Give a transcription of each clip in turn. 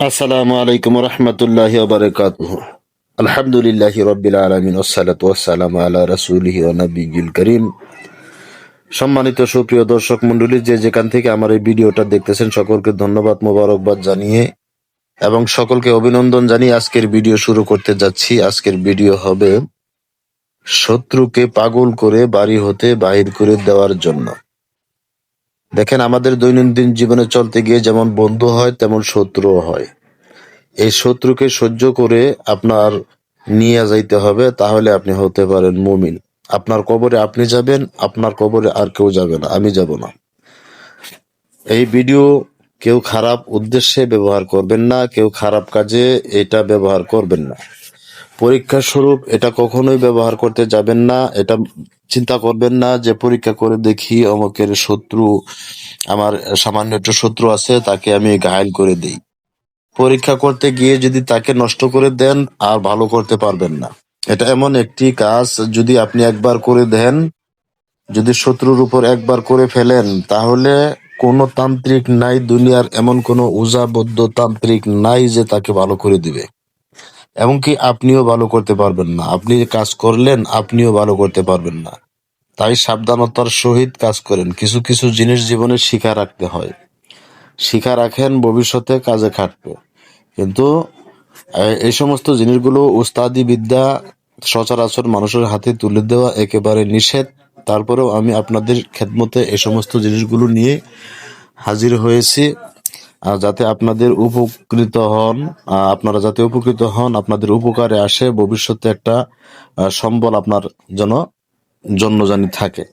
আসসালামু আলাইকুম রহমতুল্লাহ বারকাতুহ আলহামদুলিল্লাহ রবিল আলমিন ওসালাত ওসালাম আলা রাসুলিহ নবীল করিম। সম্মানিত সুপ্রিয় দর্শক মন্ডলী যে যেখান থেকে আমার এই ভিডিওটা দেখতেছেন, সকলকে ধন্যবাদ, মোবারকবাদ জানিয়ে এবং সকলকে অভিনন্দন জানিয়ে আজকের ভিডিও শুরু করতে যাচ্ছি। আজকের ভিডিও হবে শত্রুকে পাগল করে বাড়ি হতে বাহির করে দেওয়ার জন্য। দেখেন, আমাদের দৈনন্দিন জীবনে চলতে গিয়ে যেমন বন্ধু হয়, তেমন শত্রুও হয়। এই শত্রুকে সহ্য করে আপনার নিয়ে যাইতে হবে, তাহলে আপনি হতে পারেন মুমিন। আপনার কবরে আপনি যাবেন, আপনার কবরে আর কেউ যাবে না, আমি যাব না। এই ভিডিও কেউ খারাপ উদ্দেশ্যে ব্যবহার করবেন না, কেউ খারাপ কাজে এটা ব্যবহার করবেন না। পরীক্ষা স্বরূপ এটা কখনোই ব্যবহার করতে যাবেন না, এটা চিন্তা করবেন না যে পরীক্ষা করে দেখি অমকের শত্রু, আমার সামান্য একটু শত্রু আছে, তাকে আমি ঘায়ল করে দিই। পরীক্ষা করতে গিয়ে যদি তাকে নষ্ট করে দেন, আর ভালো করতে পারবেন না। এটা এমন একটি কাজ, যদি আপনি একবার করে দেন, যদি শত্রুর উপর একবার করে ফেলেন, তাহলে কোনো তান্ত্রিক নাই, দুনিয়ার এমন কোনো উজাবদ্ধ তান্ত্রিক নাই যে তাকে ভালো করে দিবে। এমনকি আপনিও ভালো করতে পারবেন না। আপনি কাজ করলেন, আপনিও ভালো করতে পারবেন না। তাই সাবধানতার সহিত কাজ করেন। কিছু কিছু জিনিস জীবনে শিখা রাখতে হয়। শিখা রাখেন, ভবিষ্যতে কাজে খাটবে। কিন্তু এই সমস্ত জিনিসগুলো উস্তাদি বিদ্যা সচরাচর মানুষের হাতে তুলে দেওয়া একেবারে নিষেধ। তারপরেও আমি আপনাদের খেদমতে এই সমস্ত জিনিসগুলো নিয়ে হাজির হয়েছি। যাতে আপনাদের উপকৃত হন আপনারা যাতে উপকৃত হন, আপনাদের উপকারে আসে, ভবিষ্যতে একটা সম্বল আপনার জন্য জন্মজানি থাকে।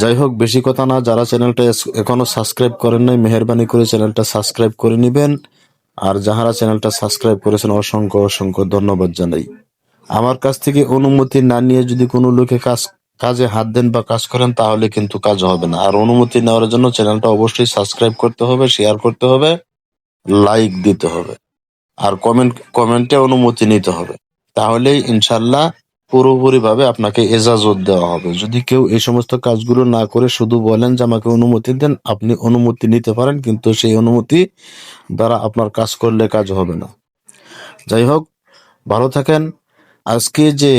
যাই হোক, বেশি কথা না, যারা চ্যানেলটা এখনও সাবস্ক্রাইব করেন নাই, মেহরবানি করে চ্যানেলটা সাবস্ক্রাইব করে নেবেন। আর যাহারা চ্যানেলটা সাবস্ক্রাইব করেছেন, অসংখ্য অসংখ্য ধন্যবাদ জানাই। আমার কাছ থেকে অনুমতি না নিয়ে যদি কোনো লোকে কাজ কাজে হাত দেন বা কাজ করেন, তাহলে কিন্তু কাজ হবে না। আর অনুমতি নেওয়ার জন্য চ্যানেলটা অবশ্যই সাবস্ক্রাইব করতে হবে শেয়ার করতে হবে লাইক দিতে হবে। আর কমেন্ট কমেন্টে অনুমতি নিতে হবে। তাহলেই ইনশাল্লাহ পুরোপুরি ভাবে আপনাকে এজাজত দেওয়া হবে। যদি কেউ এই সমস্ত কাজগুলো না করে শুধু বলেন যে আমাকে অনুমতি দেন, আপনি অনুমতি নিতে পারেন, কিন্তু সেই অনুমতি দ্বারা আপনার কাজ করলে কাজ হবে না। যাই হোক, ভালো থাকেন। আজকে যে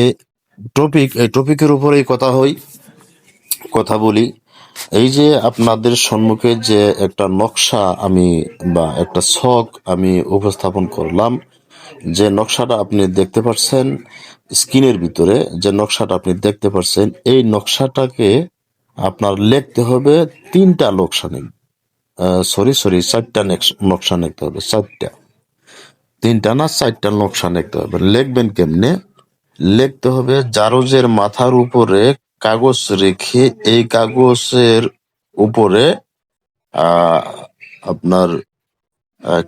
টপিক এই টপিকের উপরেই কথা হই, কথা বলি। এই যে আপনাদের সম্মুখে যে একটা নকশা আমি বা একটা ছক আমি উপস্থাপন করলাম, যে নকশাটা আপনি দেখতে পাচ্ছেন স্ক্রিনের ভিতরে, যে নকশাটা আপনি দেখতে পাচ্ছেন এই নকশাটাকে আপনার লিখতে হবে তিনটা নকশা নেই। সরি সরি চারটা নকশা লিখতে হবে, চারটা। তিনটা না, চারটা নকশা লিখতে হবে। লিখবেন কেমনে? লিখতে হবে জারজের মাথার উপরে কাগজ রেখে এই কাগজের উপরে আপনার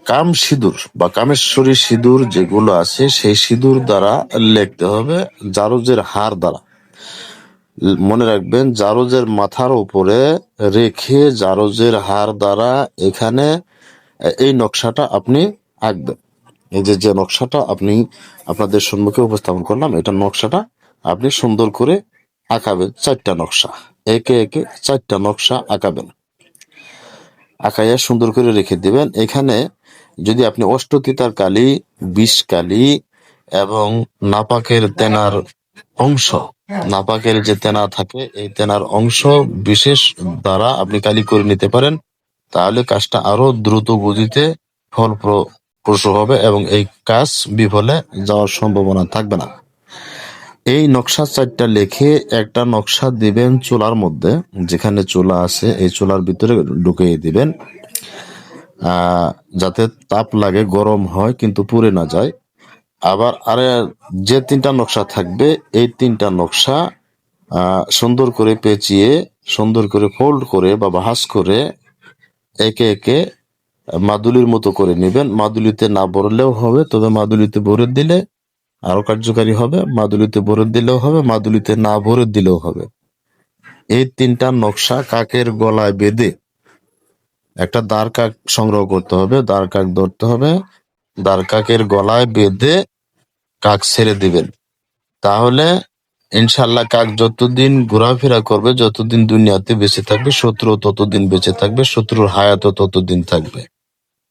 কাম সিঁদুর বা কামেশ্বরী সিঁদুর যেগুলো আছে সেই সিঁদুর দ্বারা লিখতে হবে জারজের হার দ্বারা। মনে রাখবেন জারজের মাথার উপরে রেখে জারজের হার দ্বারা এখানে এই নকশাটা আপনি আঁকবেন। এই যে যে নকশাটা আপনি আপনাদের সম্মুখে উপস্থাপন করলাম, এটা নকশাটা আপনি সুন্দর করে আঁকাবেন, চারটা নকশা। একে একে চারটা নকশা আঁকাবেন। আঁকাইয়া সুন্দর করে রেখে দিবেন। এখানে যদি আপনি অষ্টতিতার কালি বিষ কালি এবং নাপাকের তেনার অংশ, নাপাকের যে তেনা থাকে, এই তেনার অংশ বিশেষ দ্বারা আপনি কালি করে নিতে পারেন, তাহলে কাজটা আরও দ্রুত গতিতে ফলপ্রসূ হবে এবং এই কাজ বিফলে যাওয়ার সম্ভাবনা থাকবে না। এই নকশা চারটা লেখে একটা নকশা দিবেন চুলার মধ্যে, যেখানে চুলা আছে, এই চুলার ভিতরে ঢুকিয়ে দিবেন। যাতে তাপ লাগে, গরম হয়, কিন্তু পুড়ে না যায়। আবার আরে, যে তিনটা নকশা থাকবে, এই তিনটা নকশা সুন্দর করে পেঁচিয়ে, সুন্দর করে ফোল্ড করে বা ভাঁজ করে একে একে মাদুলির মতো করে নেবেন। মাদুলিতে না ভরলেও হবে, তবে মাদুলিতে ভরে দিলে আরও কার্যকারী হবে। মাদুলিতে ভরে দিলেও হবে, মাদুলিতে না ভরে দিলেও হবে। এই তিনটা নকশা কাকের গলায় বেঁধে একটা দাঁড় কাক সংগ্রহ করতে হবে, দাঁড় কাক ধরতে হবে। দাঁড় কাকের গলায় বেঁধে কাক ছেড়ে দিবেন। তাহলে ইনশাল্লাহ কাক যতদিন ঘোরাফেরা করবে, যতদিন দুনিয়াতে বেঁচে থাকবে শত্রু ততদিন বেঁচে থাকবে, শত্রুর হায়াতও ততদিন থাকবে।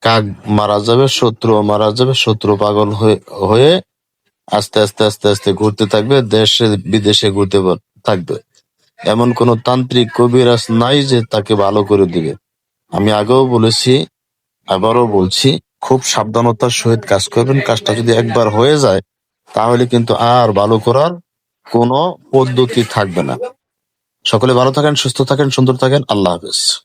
কাক মারা যাবে শত্রু মারা যাবে, শত্রু পাগল হয়ে আস্তে আস্তে আস্তে আস্তে ঘুরতে থাকবে, দেশে, বিদেশে ঘুরতে থাকবে। এমন কোন তান্ত্রিক কবিরাজ নাই যে তাকে ভালো করে দিবে। আমি আগেও বলেছি, আবারও বলছি, খুব সাবধানতার সহিত কাজ করবেন। কাজটা যদি একবার হয়ে যায়, তাহলে কিন্তু আর ভালো করার কোনো পদ্ধতি থাকবে না। সকলে ভালো থাকেন সুস্থ থাকেন সুন্দর থাকেন। আল্লাহ হাফেজ।